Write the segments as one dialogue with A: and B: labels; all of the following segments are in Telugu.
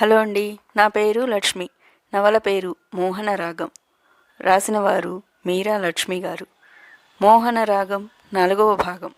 A: హలో అండి నా పేరు లక్ష్మి. నవల పేరు మోహన రాగం. రాసిన వారు మీరా లక్ష్మి గారు. మోహన రాగం నాలుగవ భాగం.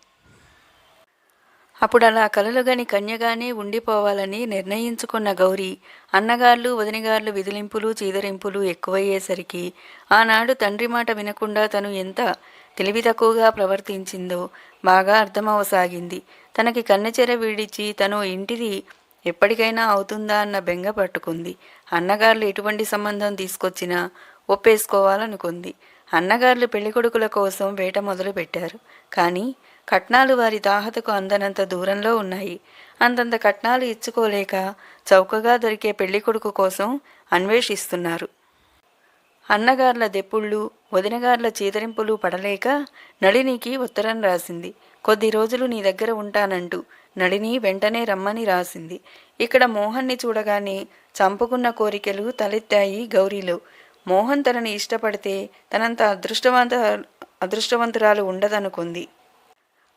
A: అప్పుడు అలా కలలుగని కన్యగానే ఉండిపోవాలని నిర్ణయించుకున్న గౌరీ అన్నగార్లు వదినగార్లు విదిలింపులు చీదరింపులు ఎక్కువయ్యేసరికి ఆనాడు తండ్రి మాట వినకుండా తను ఎంత తెలివి తక్కువగా ప్రవర్తించిందో బాగా అర్థమవసాగింది. తనకి కన్నెచెర వీడిచి తను ఇంటిది ఎప్పటికైనా అవుతుందా అన్న బెంగ పట్టుకుంది. అన్నగారులు ఎటువంటి సంబంధం తీసుకొచ్చినా ఒప్పేసుకోవాలనుకుంది. అన్నగారులు పెళ్ళికొడుకుల కోసం వేట మొదలు పెట్టారు కానీ కట్నాలు వారి దాహతకు అందనంత దూరంలో ఉన్నాయి. అంతంత కట్నాలు ఇచ్చుకోలేక చౌకగా దొరికే పెళ్ళికొడుకు కోసం అన్వేషిస్తున్నారు. అన్నగార్ల దెప్పుళ్ళు వదినగార్ల చీదరింపులు పడలేక నళినికి ఉత్తరం రాసింది. కొద్ది రోజులు నీ దగ్గర ఉంటానంటూ నళిని వెంటనే రమ్మని రాసింది. ఇక్కడ మోహన్ని చూడగానే చంపుకున్న కోరికలు తలెత్తాయి గౌరీలో. మోహన్ తనని ఇష్టపడితే తనంత అదృష్టవంత అదృష్టవంతురాలు ఉండదనుకుంది.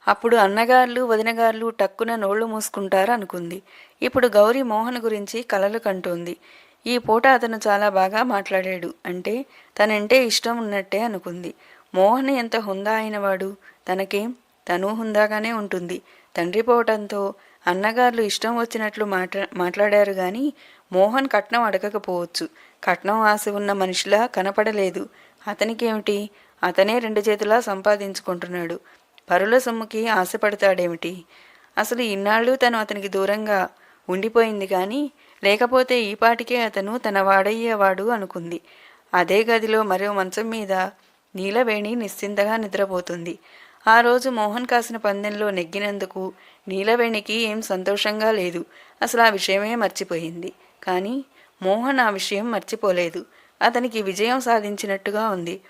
A: అప్పుడు అన్నగార్లు వదినగార్లు టక్కున నోళ్ళు మూసుకుంటారు అనుకుంది. ఇప్పుడు గౌరీ మోహన్ గురించి కలలు కంటోంది. ఈ పూట అతను చాలా బాగా మాట్లాడాడు. అంటే తనంటే ఇష్టం ఉన్నట్టే అనుకుంది. మోహన్ ఎంత హుందా అయినవాడు? తనకేం? తను హుందాగానే ఉంటుంది. తండ్రి పోవటంతో అన్నగారులు ఇష్టం వచ్చినట్లు మాట్లా మాట్లాడారు కానీ మోహన్ కట్నం అడగకపోవచ్చు. కట్నం ఆశ ఉన్న మనిషిలా కనపడలేదు. అతనికేమిటి? అతనే రెండు చేతులా సంపాదించుకుంటున్నాడు. పరుల సొమ్ముకి ఆశపడతాడేమిటి? అసలు ఇన్నాళ్ళు తను అతనికి దూరంగా ఉండిపోయింది కానీ లేకపోతే ఈపాటికే అతను తన వాడయ్యేవాడు అనుకుంది. అదే గదిలో మరో మంచం మీద నీలవేణి నిశ్చింతగా నిద్రపోతుంది. ఆ రోజు మోహన్ కాసిన పందెంలో నెగ్గినందుకు నీలవేణికి ఏం సంతోషంగా లేదు. అసలు ఆ విషయమే మర్చిపోయింది. కానీ మోహన్ ఆ విషయం మర్చిపోలేదు. అతనికి విజయం సాధించినట్టుగా ఉంది.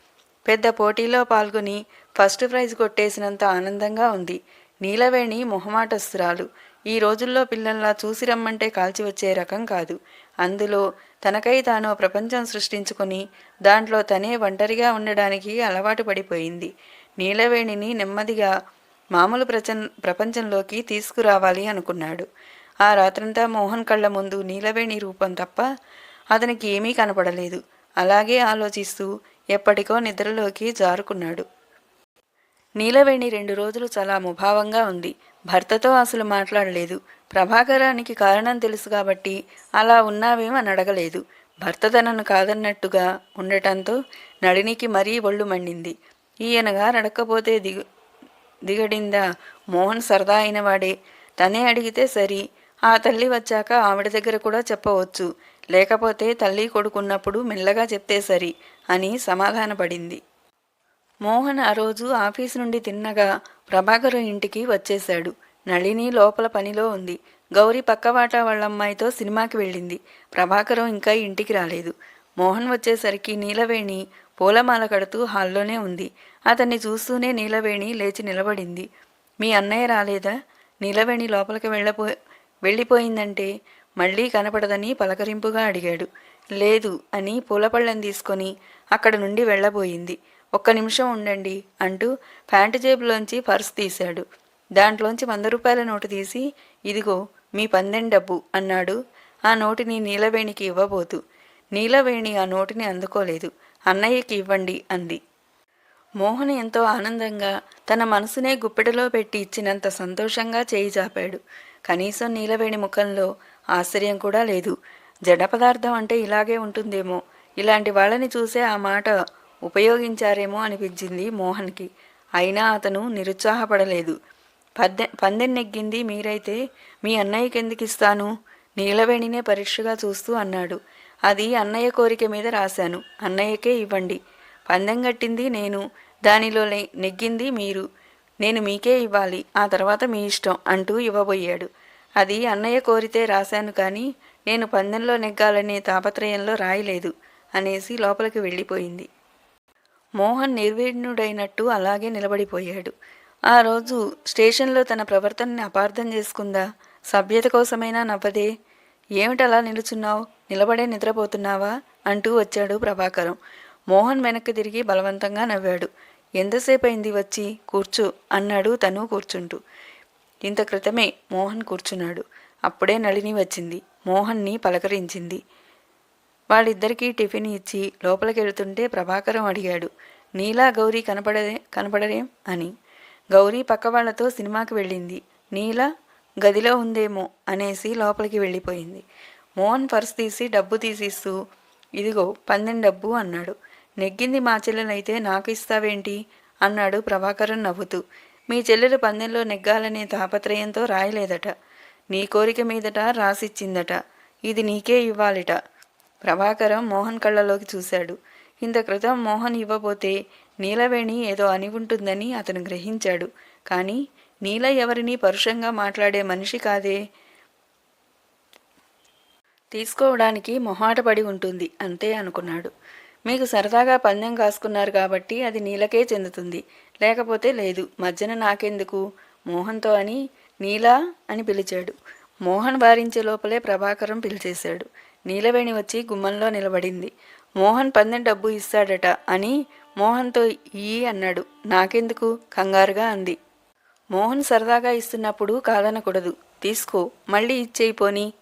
A: పెద్ద పోటీలో పాల్గొని ఫస్ట్ ప్రైజ్ కొట్టేసినంత ఆనందంగా ఉంది. నీలవేణి మొహమాటస్తురాలు ఈ రోజుల్లో పిల్లల్లా చూసి రమ్మంటే కాల్చి వచ్చే రకం కాదు. అందులో తనకై తాను ప్రపంచం సృష్టించుకొని దాంట్లో తనే ఒంటరిగా ఉండడానికి అలవాటు పడిపోయింది. నీలవేణిని నెమ్మదిగా మామూలు ప్రచన్ ప్రపంచంలోకి తీసుకురావాలి అనుకున్నాడు. ఆ రాత్రంతా మోహన్ కళ్ళ ముందు నీలవేణి రూపం తప్ప అతనికి ఏమీ కనపడలేదు. అలాగే ఆలోచిస్తూ ఎప్పటికో నిద్రలోకి జారుకున్నాడు. నీలవేణి రెండు రోజులు చాలా ముభావంగా ఉంది. భర్తతో అసలు మాట్లాడలేదు. ప్రభాకరానికి కారణం తెలుసు కాబట్టి అలా ఉన్నావేమని అడగలేదు. భర్త తనను కాదన్నట్టుగా ఉండటంతో నడినికి మరీ ఒళ్ళు మండింది. ఈయనగా నడకపోతే దిగు దిగడిందా? మోహన్ సరదా అయినవాడే. తనే అడిగితే సరి. ఆ తల్లి వచ్చాక ఆవిడ దగ్గర కూడా చెప్పవచ్చు. లేకపోతే తల్లి కొడుకున్నప్పుడు మెల్లగా చెప్తే సరి అని సమాధానపడింది. మోహన్ ఆ రోజు ఆఫీసు నుండి తిన్నగా ప్రభాకరు ఇంటికి వచ్చేశాడు. నళిని లోపల పనిలో ఉంది. గౌరీ పక్కవాట వాళ్ళమ్మాయితో సినిమాకి వెళ్ళింది. ప్రభాకరం ఇంకా ఇంటికి రాలేదు. మోహన్ వచ్చేసరికి నీలవేణి పూలమాల కడుతూ హాల్లోనే ఉంది. అతన్ని చూస్తూనే నీలవేణి లేచి నిలబడింది. మీ అన్నయ్య రాలేదా? నీలవేణి లోపలికి వెళ్ళపో వెళ్ళిపోయిందంటే మళ్ళీ కనపడదని పలకరింపుగా అడిగాడు. లేదు అని పూలపళ్ళని తీసుకొని అక్కడ నుండి వెళ్ళబోయింది. ఒక్క నిమిషం ఉండండి అంటూ ప్యాంటు జేబులోంచి పర్స్ తీశాడు. దాంట్లోంచి వంద రూపాయల నోటు తీసి ఇదిగో మీ పందెం డబ్బు అన్నాడు. ఆ నోటిని నీలవేణికి ఇవ్వబోతు. నీలవేణి ఆ నోటిని అందుకోలేదు. అన్నయ్యకి ఇవ్వండి అంది. మోహన్ ఎంతో ఆనందంగా తన మనసునే గుప్పెటలో పెట్టి ఇచ్చినంత సంతోషంగా చేయి చాపాడు కనీసం నీలవేణి ముఖంలో ఆశ్చర్యం కూడా లేదు. జడ పదార్థం అంటే ఇలాగే ఉంటుందేమో. ఇలాంటి వాళ్ళని చూసే ఆ మాట ఉపయోగించారేమో అనిపించింది మోహన్కి. అయినా అతను నిరుత్సాహపడలేదు. పద్దె పందెం నెగ్గింది మీరైతే మీ అన్నయ్యకి ఎందుకు ఇస్తాను నీలవేణినే పరీక్షగా చూస్తూ అన్నాడు. అది అన్నయ్య కోరిక మీద రాశాను. అన్నయ్యకే ఇవ్వండి. పందెం కట్టింది నేను. దానిలో నెగ్గింది మీరు. నేను మీకే ఇవ్వాలి. ఆ తర్వాత మీ ఇష్టం అంటూ ఇవ్వబోయాడు. అది అన్నయ్య కోరితే రాశాను కానీ నేను పందెంలో నెగ్గాలనే తాపత్రయంలో రాయలేదు అనేసి లోపలికి వెళ్ళిపోయింది. మోహన్ నిర్వీణుడైనట్టు అలాగే నిలబడిపోయాడు. ఆ రోజు స్టేషన్లో తన ప్రవర్తనని అపార్థం చేసుకుందా? సభ్యత కోసమైనా నవ్వదే? ఏమిటలా నిలుచున్నావు? నిలబడే నిద్రపోతున్నావా? అంటూ వచ్చాడు ప్రభాకరం. మోహన్ వెనక్కి తిరిగి బలవంతంగా నవ్వాడు. ఎంతసేపు అయింది వచ్చి? కూర్చో అన్నాడు తను కూర్చుంటూ. ఇంత క్రితమే మోహన్ కూర్చున్నాడు. అప్పుడే నళిని వచ్చింది. మోహన్ని పలకరించింది. వాళ్ళిద్దరికీ టిఫిన్ ఇచ్చి లోపలికి వెళ్తుంటే ప్రభాకరం అడిగాడు. నీలా గౌరీ కనపడదే కనపడరేం? అని. గౌరీ పక్క వాళ్ళతో సినిమాకి వెళ్ళింది. నీలా? గదిలో ఉందేమో అనేసి లోపలికి వెళ్ళిపోయింది. మోహన్ పర్స్ తీసి డబ్బు తీసిస్తూ ఇదిగో పందెం డబ్బు అన్నాడు. నెగ్గింది మా చెల్లెలైతే నాకు ఇస్తావేంటి? అన్నాడు ప్రభాకరన్ నవ్వుతూ. మీ చెల్లెలు పందెంలో నెగ్గాలనే తాపత్రయంతో రాయలేదట. నీ కోరిక మీదట రాసిచ్చిందట. ఇది నీకే ఇవ్వాలిట. ప్రభాకరం మోహన్ కళ్ళలోకి చూశాడు. ఇంత క్రితం మోహన్ ఇవ్వబోతే నీలవేణి ఏదో అని ఉంటుందని అతను గ్రహించాడు. కానీ నీల ఎవరిని పరుషంగా మాట్లాడే మనిషి కాదే. తీసుకోవడానికి మొహాటపడి ఉంటుంది అంతే అనుకున్నాడు. మీకు సరదాగా పందెం కాసుకున్నారు కాబట్టి అది నీలకే చెందుతుంది. లేకపోతే లేదు మధ్యన నాకెందుకు? మోహన్తో అని నీలా అని పిలిచాడు. మోహన్ వారించే లోపలే ప్రభాకరం పిలిచేశాడు. నీలవేణి వచ్చి గుమ్మంలో నిలబడింది. మోహన్ పందెం డబ్బు ఇస్తాడట అని మోహన్తో ఈ అన్నాడు. నాకెందుకు? కంగారుగా అంది. మోహన్ సరదాగా ఇస్తున్నప్పుడు కాదనకూడదు. తీసుకో మళ్ళీ ఇచ్చేయి పోనీ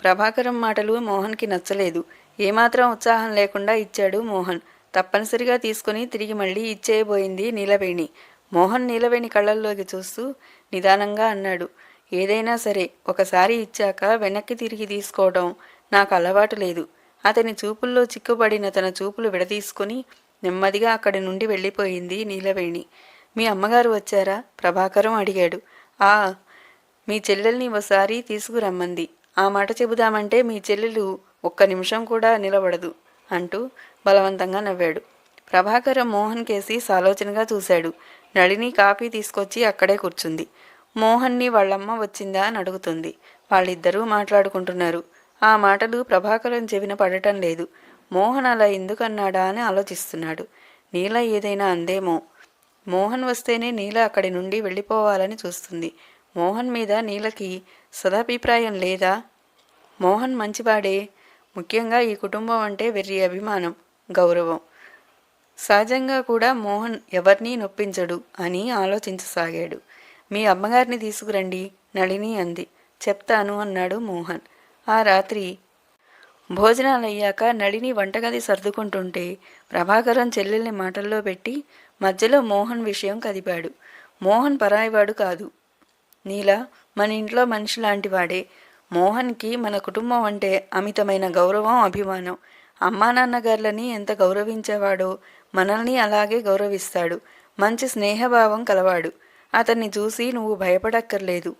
A: ప్రభాకరం మాటలు మోహన్కి నచ్చలేదు. ఏమాత్రం ఉత్సాహం లేకుండా ఇచ్చాడు మోహన్. తప్పనిసరిగా తీసుకుని తిరిగి మళ్ళీ ఇచ్చేయబోయింది నీలవేణి. మోహన్ నీలవేణి కళ్ళల్లోకి చూస్తూ నిదానంగా అన్నాడు. ఏదైనా సరే ఒకసారి ఇచ్చాక వెనక్కి తిరిగి తీసుకోవడం నాకు అలవాటు లేదు. అతని చూపుల్లో చిక్కుపడిన తన చూపులు విడదీసుకుని నెమ్మదిగా అక్కడి నుండి వెళ్ళిపోయింది నీలవేణి. మీ అమ్మగారు వచ్చారా? ప్రభాకరం అడిగాడు. ఆ మీ చెల్లెల్ని ఒకసారి తీసుకురమ్మంది. ఆ మాట చెబుదామంటే మీ చెల్లెలు ఒక్క నిమిషం కూడా నిలబడదు అంటూ బలవంతంగా నవ్వాడు. ప్రభాకరం మోహన్ కేసి సాలోచనగా చూశాడు. నళిని కాఫీ తీసుకొచ్చి అక్కడే కూర్చుంది. మోహన్ని వాళ్ళమ్మ వచ్చిందా అని అడుగుతుంది. వాళ్ళిద్దరూ మాట్లాడుకుంటున్నారు. ఆ మాటలు ప్రభాకరం చెవిన పడటం లేదు. మోహన్ అలా ఎందుకన్నాడా అని ఆలోచిస్తున్నాడు. నీల ఏదైనా అందేమో మోహన్ వస్తేనే నీల అక్కడి నుండి వెళ్ళిపోవాలని చూస్తుంది. మోహన్ మీద నీలకి సదాభిప్రాయం లేదా? మోహన్ మంచివాడే. ముఖ్యంగా ఈ కుటుంబం అంటే వెర్రి అభిమానం గౌరవం. సహజంగా కూడా మోహన్ ఎవరినీ నొప్పించడు అని ఆలోచించసాగాడు. మీ అమ్మగారిని తీసుకురండి నళిని అంది. చెప్తాను అన్నాడు మోహన్. ఆ రాత్రి భోజనాలయ్యాక నళిని వంటగది సర్దుకుంటుంటే ప్రభాకరం చెల్లెల్ని మాటల్లో పెట్టి మధ్యలో మోహన్ విషయం కదిపాడు. మోహన్ పరాయివాడు కాదు. నీలా మన ఇంట్లో మనిషి లాంటివాడే. మోహన్కి మన కుటుంబం అంటే అమితమైన గౌరవం అభిమానం. అమ్మా నాన్నగారులని ఎంత గౌరవించేవాడో మనల్ని అలాగే గౌరవిస్తాడు. మంచి స్నేహభావం కలవాడు. అతన్ని చూసి నువ్వు భయపడక్కర్లేదు.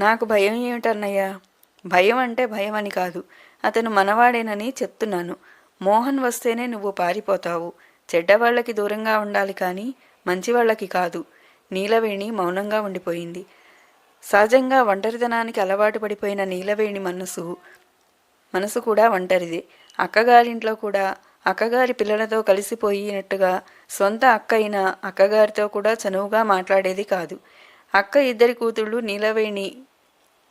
A: నాకు భయం ఏమిటన్నయ్యా? భయం అంటే భయం అని కాదు. అతను మనవాడేనని చెప్తున్నాను. మోహన్ వస్తేనే నువ్వు పారిపోతావు. చెడ్డవాళ్ళకి దూరంగా ఉండాలి కానీ మంచివాళ్ళకి కాదు. నీలవేణి మౌనంగా ఉండిపోయింది. సహజంగా ఒంటరితనానికి అలవాటు పడిపోయిన నీలవేణి మనసు మనసు కూడా ఒంటరిదే. అక్కగారింట్లో కూడా అక్కగారి పిల్లలతో కలిసిపోయినట్టుగా సొంత అక్క అయిన అక్కగారితో కూడా చనువుగా మాట్లాడేది కాదు. అక్క ఇద్దరి కూతుళ్ళు నీలవేణి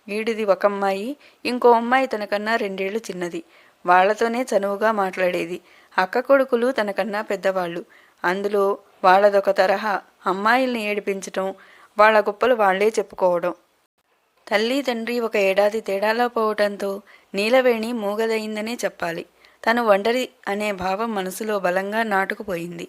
A: ఈడిది ఒక అమ్మాయి ఇంకో అమ్మాయి తనకన్నా రెండేళ్ళు చిన్నది. వాళ్ళతోనే చనువుగా మాట్లాడేది. అక్క కొడుకులు తనకన్నా పెద్దవాళ్ళు. అందులో వాళ్ళదొక తరహా అమ్మాయిల్ని ఏడిపించటం వాళ్ళ గొప్పలు వాళ్ళే చెప్పుకోవడం. తల్లి తండ్రి ఒక ఏడాది తేడాలో పోవటంతో నీలవేణి మూగదయిందనే చెప్పాలి. తను ఒంటరి అనే భావం మనసులో బలంగా నాటుకుపోయింది.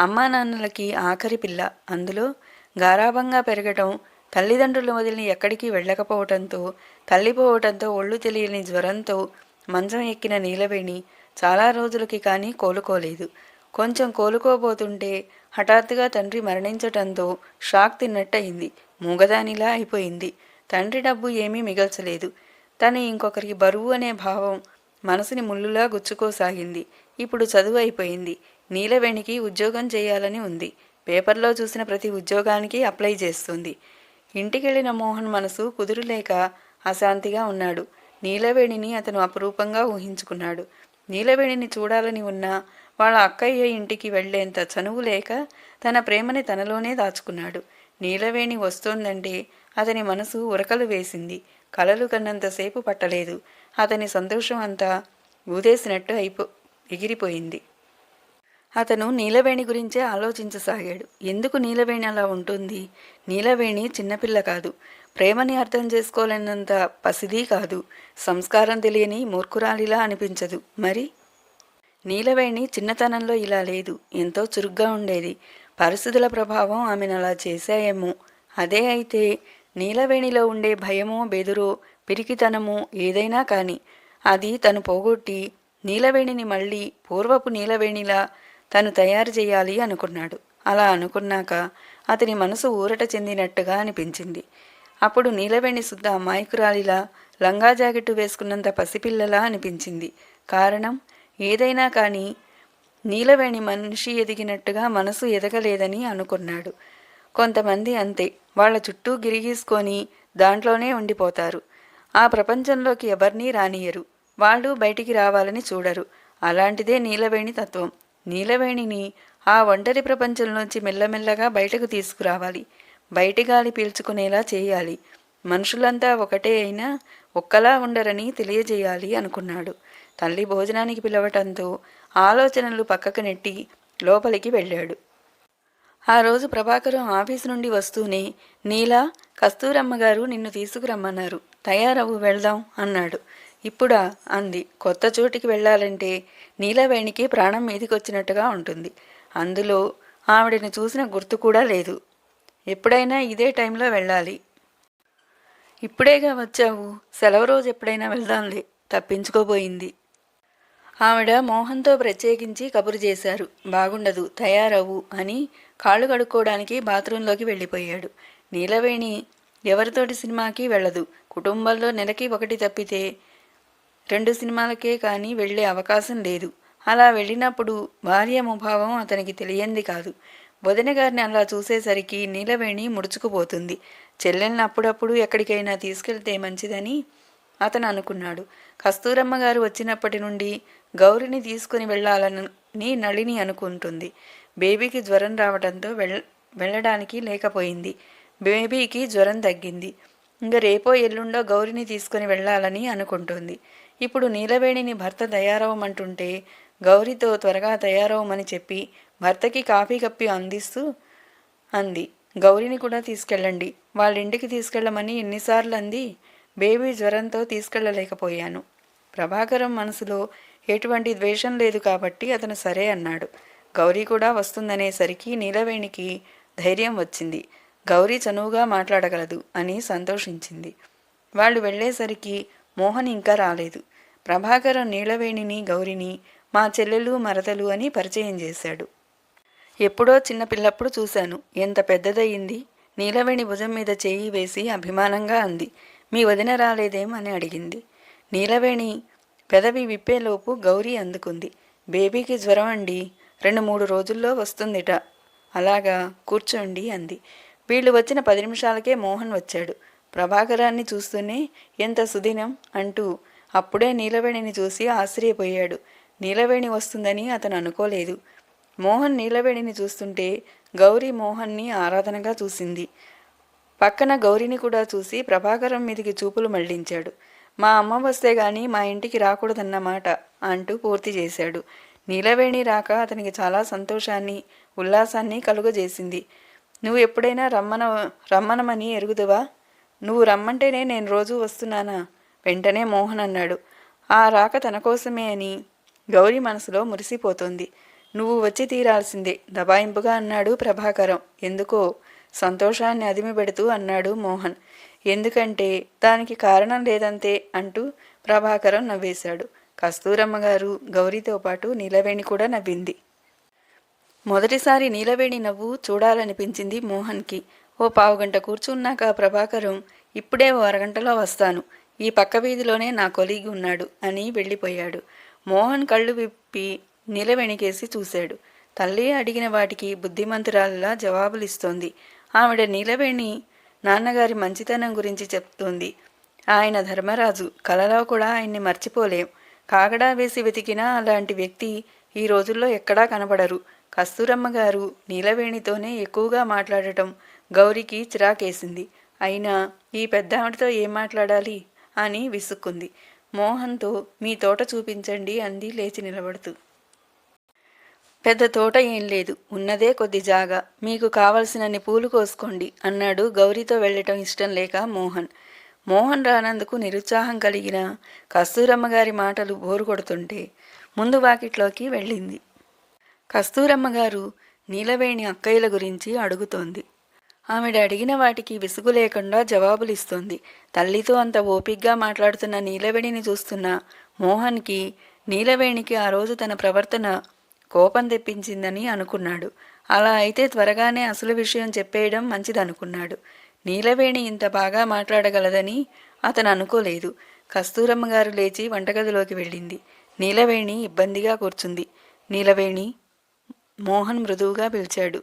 A: అమ్మా నాన్నలకి ఆఖరి పిల్ల. అందులో గారాభంగా పెరగటం తల్లిదండ్రులు వదిలి ఎక్కడికి వెళ్ళకపోవటంతో తల్లిపోవటంతో ఒళ్ళు తెలియని జ్వరంతో మంచం ఎక్కిన నీలవేణి చాలా రోజులకి కానీ కోలుకోలేదు. కొంచెం కోలుకోబోతుంటే హఠాత్తుగా తండ్రి మరణించటంతో షాక్ తిన్నట్టయింది. మూగదానిలా అయిపోయింది. తండ్రి డబ్బు ఏమీ మిగల్చలేదు. తను ఇంకొకరికి బరువు అనే భావం మనసుని ముళ్ళులా గుచ్చుకోసాగింది. ఇప్పుడు చదువు అయిపోయింది. నీలవేణికి ఉద్యోగం చేయాలని ఉంది. పేపర్లో చూసిన ప్రతి ఉద్యోగానికి అప్లై చేస్తుంది. ఇంటికెళ్ళిన మోహన్ మనసు కుదురులేక అశాంతిగా ఉన్నాడు. నీలవేణిని అతను అపురూపంగా ఊహించుకున్నాడు. నీలవేణిని చూడాలని ఉన్నా వాళ్ళ అక్కయ్య ఇంటికి వెళ్ళేంత చనువు లేక తన ప్రేమని తనలోనే దాచుకున్నాడు. నీలవేణి వస్తోందంటే అతని మనసు ఉరకలు వేసింది. కలలు కన్నంతసేపు పట్టలేదు. అతని సంతోషం అంతా ఊదేసినట్టు అయిపో ఎగిరిపోయింది. అతను నీలవేణి గురించే ఆలోచించసాగాడు. ఎందుకు నీలవేణి అలా ఉంటుంది? నీలవేణి చిన్నపిల్ల కాదు. ప్రేమని అర్థం చేసుకోలేనంత పసిది కాదు. సంస్కారం తెలియని మూర్ఖురాలిలా అనిపించదు. మరి? నీలవేణి చిన్నతనంలో ఇలా లేదు. ఎంతో చురుగ్గా ఉండేది. పరిస్థితుల ప్రభావం ఆమెను అలా చేశాయేమో. అదే అయితే నీలవేణిలో ఉండే భయమో బెదురో పిరికితనమో ఏదైనా కానీ అది తను పోగొట్టి నీలవేణిని మళ్ళీ పూర్వపు నీలవేణిలా తను తయారు చేయాలి అనుకున్నాడు. అలా అనుకున్నాక అతని మనసు ఊరట చెందినట్టుగా అనిపించింది. అప్పుడు నీలవేణి సుద్ద అమాయకురాలిలా లంగా జాకెట్టు వేసుకున్నంత పసిపిల్లలా అనిపించింది. కారణం? ఏదైనా కానీ నీలవేణి మనిషి ఎదిగినట్టుగా మనసు ఎదగలేదని అనుకున్నాడు. కొంతమంది అంతే. వాళ్ళ చుట్టూ గిరిగీసుకొని దాంట్లోనే ఉండిపోతారు. ఆ ప్రపంచంలోకి ఎవరినీ రానియరు వాళ్ళు బయటికి రావాలని చూడరు. అలాంటిదే నీలవేణి తత్వం. నీలవేణిని ఆ ఒంటరి ప్రపంచంలోంచి మెల్లమెల్లగా బయటకు తీసుకురావాలి. బయటి గాలి పీల్చుకునేలా చేయాలి. మనుషులంతా ఒకటే అయినా ఒక్కలా ఉండరని తెలియజేయాలి అనుకున్నాడు. తల్లి భోజనానికి పిలవటంతో ఆలోచనలు పక్కకు నెట్టి లోపలికి వెళ్ళాడు. ఆ రోజు ప్రభాకరం ఆఫీసు నుండి వస్తూనే నీలా కస్తూరమ్మ గారు నిన్ను తీసుకురమ్మన్నారు. తయారవు వెళ్దాం అన్నాడు. ఇప్పుడా? అంది. కొత్త చోటికి వెళ్ళాలంటే నీలవేణికి ప్రాణం మీదికొచ్చినట్టుగా ఉంటుంది. అందులో ఆవిడని చూసిన గుర్తు కూడా లేదు. ఎప్పుడైనా ఇదే టైంలో వెళ్ళాలి. ఇప్పుడేగా వచ్చావు? సెలవు రోజు ఎప్పుడైనా వెళ్దాంలే. తప్పించుకోబోయింది. ఆవిడ మోహన్తో ప్రత్యేకించి కబురు చేశారు. బాగుండదు తయారవు అని కాళ్ళు కడుక్కోవడానికి బాత్రూంలోకి వెళ్ళిపోయాడు. నీలవేణి ఎవరితోటి సినిమాకి వెళ్ళదు. కుటుంబంలో నెలకి ఒకటి తప్పితే రెండు సినిమాలకే కానీ వెళ్ళే అవకాశం లేదు. అలా వెళ్ళినప్పుడు భార్య ముభావం అతనికి తెలియంది కాదు. వదిన గారిని అలా చూసేసరికి నీలవేణి ముడుచుకుపోతుంది. చెల్లెల్ని అప్పుడప్పుడు ఎక్కడికైనా తీసుకెళ్తే మంచిదని అతను అనుకున్నాడు. కస్తూరమ్మ గారు వచ్చినప్పటి నుండి గౌరిని తీసుకుని వెళ్ళాలని నళిని అనుకుంటుంది. బేబీకి జ్వరం రావడంతో వెళ్ వెళ్ళడానికి లేకపోయింది. బేబీకి జ్వరం తగ్గింది. ఇంకా రేపో ఎల్లుండో గౌరిని తీసుకుని వెళ్ళాలని అనుకుంటుంది. ఇప్పుడు నీలవేణిని భర్త తయారవమంటుంటే గౌరితో త్వరగా తయారవమని చెప్పి భర్తకి కాఫీ కప్పి అందిస్తూ అంది. గౌరిని కూడా తీసుకెళ్ళండి. వాళ్ళ ఇంటికి తీసుకెళ్ళమని ఎన్నిసార్లు అంది. బేబీ జ్వరంతో తీసుకెళ్ళలేకపోయాను. ప్రభాకరం మనసులో ఎటువంటి ద్వేషం లేదు కాబట్టి అతను సరే అన్నాడు. గౌరీ కూడా వస్తుందనేసరికి నీలవేణికి ధైర్యం వచ్చింది. గౌరీ చనువుగా మాట్లాడగలదు అని సంతోషించింది. వాళ్ళు వెళ్ళేసరికి మోహన్ ఇంకా రాలేదు. ప్రభాకరం నీలవేణిని గౌరిని మా చెల్లెలు మరదలు అని పరిచయం చేశాడు. ఎప్పుడో చిన్న పిల్లప్పుడు చూశాను. ఎంత పెద్దదయ్యింది? నీలవేణి భుజం మీద చేయి వేసి అభిమానంగా అంది. మీ వదిన రాలేదేమని అడిగింది. నీలవేణి పెదవి విప్పేలోపు గౌరీ అందుకుంది. బేబీకి జ్వరం అండి. రెండు మూడు రోజుల్లో వస్తుందిట. అలాగా కూర్చోండి అంది. వీళ్ళు వచ్చిన పది నిమిషాలకే మోహన్ వచ్చాడు. ప్రభాకరాన్ని చూస్తూనే ఎంత సుదినం? అంటూ అప్పుడే నీలవేణిని చూసి ఆశ్చర్యపోయాడు. నీలవేణి వస్తుందని అతను అనుకోలేదు. మోహన్ నీలవేణిని చూస్తుంటే గౌరీ మోహన్ని ఆరాధనగా చూసింది. పక్కన గౌరిని కూడా చూసి ప్రభాకరం మీదికి చూపులు మళ్ళించాడు. మా అమ్మ వస్తే గాని మా ఇంటికి రాకూడదన్నమాట అంటూ పూర్తి చేశాడు. నీలవేణి రాక అతనికి చాలా సంతోషాన్ని ఉల్లాసాన్ని కలుగజేసింది. నువ్వు ఎప్పుడైనా రమ్మన రమ్మనమని ఎరుగుదువా? నువ్వు రమ్మంటేనే నేను రోజూ వస్తున్నానా వెంటనే మోహన్ అన్నాడు. ఆ రాక తన కోసమే అని గౌరీ మనసులో మురిసిపోతుంది. నువ్వు వచ్చి తీరాల్సిందే దబాయింపుగా అన్నాడు ప్రభాకరం. ఎందుకో? సంతోషాన్ని అదిమిబెడుతూ అన్నాడు మోహన్. ఎందుకంటే దానికి కారణం లేదంతే అంటూ ప్రభాకరం నవ్వేశాడు. కస్తూరమ్మ గారు గౌరీతో పాటు నీలవేణి కూడా నవ్వింది. మొదటిసారి నీలవేణి నవ్వు చూడాలనిపించింది మోహన్కి. ఓ పావుగంట కూర్చున్నాక ప్రభాకరం ఇప్పుడే ఓ అరగంటలో వస్తాను. ఈ పక్క వీధిలోనే నా కొలీగి ఉన్నాడు అని వెళ్ళిపోయాడు. మోహన్ కళ్ళు విప్పి నీలవేణికేసి చూశాడు. తల్లి అడిగిన వాటికి బుద్ధిమంతురాలులా జవాబులిస్తోంది. ఆవిడ నీలవేణి నాన్నగారి మంచితనం గురించి చెప్తోంది. ఆయన ధర్మరాజు కలలో కూడా ఆయన్ని మర్చిపోలేం. కాగడా వేసి వెతికినా అలాంటి వ్యక్తి ఈ రోజుల్లో ఎక్కడా కనబడరు. కస్తూరమ్మ గారు నీలవేణితోనే ఎక్కువగా మాట్లాడటం గౌరికి చిరాకేసింది. అయినా ఈ పెద్ద ఆవిడతో ఏం మాట్లాడాలి? అని విసుక్కుంది. మోహన్తో మీ తోట చూపించండి అంది లేచి నిలబడుతూ. పెద్ద తోట ఏం లేదు. ఉన్నదే కొద్ది జాగా. మీకు కావలసినన్ని పూలు కోసుకోండి అన్నాడు గౌరీతో వెళ్ళటం ఇష్టం లేక మోహన్. మోహన్ రానందుకు నిరుత్సాహం కలిగిన కస్తూరమ్మ గారి మాటలు బోరు కొడుతుంటే ముందు వాకిట్లోకి వెళ్ళింది. కస్తూరమ్మ గారు నీలవేణి అక్కయ్యల గురించి అడుగుతోంది. ఆమెడ అడిగిన వాటికి విసుగు లేకుండా జవాబులిస్తోంది. తల్లితో అంత ఓపిగ్గా మాట్లాడుతున్న నీలవేణిని చూస్తున్న మోహన్కి నీలవేణికి ఆ రోజు తన ప్రవర్తన కోపం తెప్పించిందని అనుకున్నాడు. అలా అయితే త్వరగానే అసలు విషయం చెప్పేయడం మంచిదనుకున్నాడు. నీలవేణి ఇంత బాగా మాట్లాడగలదని అతను అనుకోలేదు. కస్తూరమ్మ గారు లేచి వంటగదిలోకి వెళ్ళింది. నీలవేణి ఇబ్బందిగా కూర్చుంది. నీలవేణి మోహన్ మృదువుగా పిలిచాడు.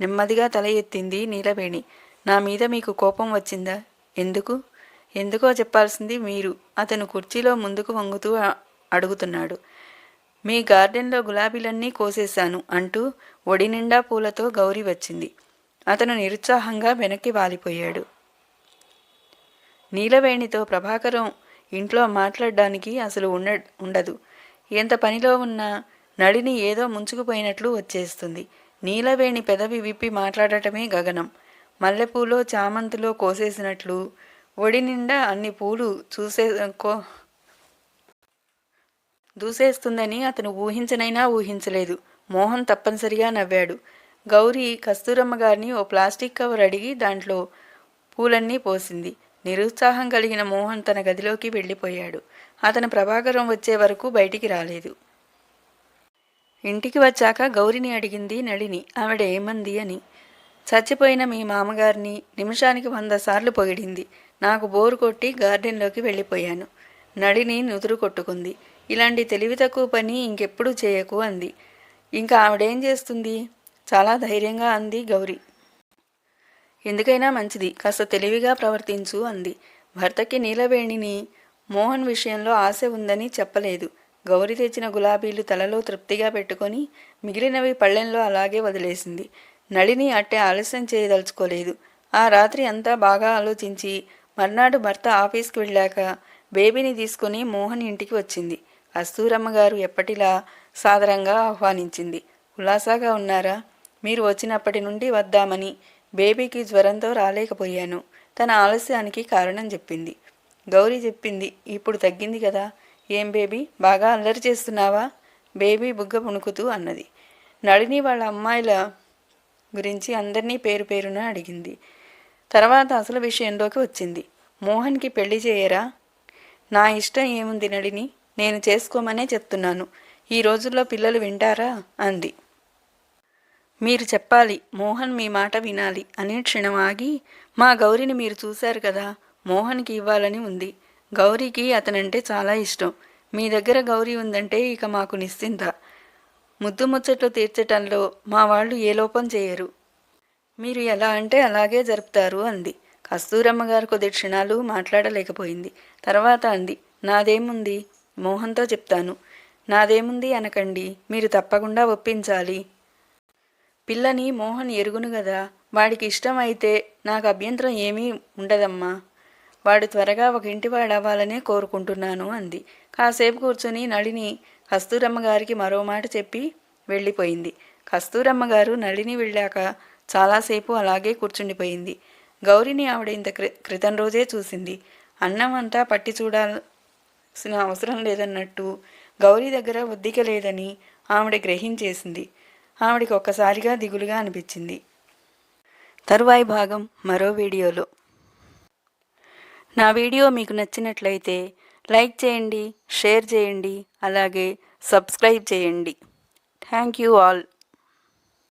A: నెమ్మదిగా తల ఎత్తింది నీలవేణి. నా మీద మీకు కోపం వచ్చిందా? ఎందుకు? ఎందుకో చెప్పాల్సింది మీరు. అతను కుర్చీలో ముందుకు వంగుతూ అడుగుతున్నాడు. మీ గార్డెన్లో గులాబీలన్నీ కోసేశాను అంటూ ఒడి నిండా పూలతో గౌరీ వచ్చింది. అతను నిరుత్సాహంగా వెనక్కి వాలిపోయాడు. నీలవేణితో ప్రభాకరం ఇంట్లో మాట్లాడడానికి అసలు ఉండ ఉండదు. ఎంత పనిలో ఉన్నా నడిని ఏదో ముంచుకుపోయినట్లు వచ్చేస్తుంది. నీలవేణి పెదవి విప్పి మాట్లాడటమే గగనం. మల్లెపూలో చామంతిలో కోసేసినట్లు ఒడి నిండా అన్ని పూలు చూసే కో దూసేస్తుందని అతను ఊహించనైనా ఊహించలేదు. మోహన్ తప్పనిసరిగా నవ్వాడు. గౌరీ కస్తూరమ్మ గారిని ఓ ప్లాస్టిక్ కవర్ అడిగి దాంట్లో పూలన్నీ పోసింది. నిరుత్సాహం కలిగిన మోహన్ తన గదిలోకి వెళ్ళిపోయాడు. అతను ప్రభాకరం వచ్చే వరకు బయటికి రాలేదు. ఇంటికి వచ్చాక గౌరిని అడిగింది నళిని. ఆవిడ ఏమంది అని. చచ్చిపోయిన మీ మామగారిని నిమిషానికి వంద సార్లు పొగిడింది. నాకు బోరు కొట్టి గార్డెన్లోకి వెళ్ళిపోయాను. నడిని నుదురు కొట్టుకుంది. ఇలాంటి తెలివి తక్కువ పని ఇంకెప్పుడు చేయకు అంది. ఇంకా ఆవిడేం చేస్తుంది? చాలా ధైర్యంగా అంది గౌరి. ఎందుకైనా మంచిది కాస్త తెలివిగా ప్రవర్తించు అంది. భర్తకి నీలవేణిని మోహన్ విషయంలో ఆశ ఉందని చెప్పలేదు. గౌరి తెచ్చిన గులాబీలు తలలో తృప్తిగా పెట్టుకొని మిగిలినవి పళ్ళెంలో అలాగే వదిలేసింది. నళిని అట్టే ఆలస్యం చేయదలుచుకోలేదు. ఆ రాత్రి అంతా బాగా ఆలోచించి మర్నాడు భర్త ఆఫీస్కి వెళ్ళాక బేబీని తీసుకుని మోహన్ ఇంటికి వచ్చింది. అస్తూరమ్మ గారు ఎప్పటిలా సాదరంగా ఆహ్వానించింది. ఉల్లాసాగా ఉన్నారా? మీరు వచ్చినప్పటి నుండి వద్దామని బేబీకి జ్వరంతో రాలేకపోయాను. తన ఆలస్యానికి కారణం చెప్పింది. గౌరీ చెప్పింది ఇప్పుడు తగ్గింది కదా. ఏం బేబీ? బాగా అల్లరి చేస్తున్నావా బేబీ బుగ్గ పుణుకుతూ అన్నది. నడిని వాళ్ళ అమ్మాయిల గురించి అందరినీ పేరు పేరున అడిగింది. తర్వాత అసలు విషయంలోకి వచ్చింది. మోహన్కి పెళ్ళి చేయరా? నా ఇష్టం ఏముంది నడిని నేను చేసుకోమనే చెప్తున్నాను. ఈ రోజుల్లో పిల్లలు వింటారా? అంది. మీరు చెప్పాలి మోహన్ మీ మాట వినాలి అని క్షణం ఆగి మా గౌరిని మీరు చూశారు కదా మోహన్కి ఇవ్వాలని ఉంది. గౌరీకి అతనంటే చాలా ఇష్టం. మీ దగ్గర గౌరీ ఉందంటే ఇక మాకు నిశ్చింత. ముద్దు ముచ్చట్లు తీర్చటంలో మా వాళ్ళు ఏ లోపం చేయరు. మీరు ఎలా అంటే అలాగే జరుపుతారు అంది. కస్తూరమ్మ గారు కొద్ది క్షణాలు మాట్లాడలేకపోయింది. తర్వాత అంది నాదేముంది? మోహన్తో చెప్తాను. నాదేముంది అనకండి మీరు తప్పకుండా ఒప్పించాలి. పిల్లని మోహన్ ఎరుగును గదా వాడికి ఇష్టం అయితే నాకు అభ్యంతరం ఏమీ ఉండదమ్మా. వాడు త్వరగా ఒక ఇంటివాడు అవ్వాలనే కోరుకుంటున్నాను అంది. కాసేపు కూర్చుని నళిని కస్తూరమ్మ గారికి మరో మాట చెప్పి వెళ్ళిపోయింది. కస్తూరమ్మ గారు నళిని వెళ్ళాక చాలాసేపు అలాగే కూర్చుండిపోయింది. గౌరిని ఆవిడ ఇంత క్రి క్రితం రోజే చూసింది. అన్నం అంతా పట్టి చూడాల్సిన అవసరం లేదన్నట్టు గౌరీ దగ్గర ఒద్దిక లేదని ఆవిడ గ్రహించేసింది. ఆవిడకి ఒక్కసారిగా దిగులుగా అనిపించింది. తరువాయి భాగం మరో వీడియోలో. నా వీడియో మీకు నచ్చినట్లయితే లైక్ చేయండి షేర్ చేయండి అలాగే సబ్స్క్రైబ్ చేయండి. Thank you all.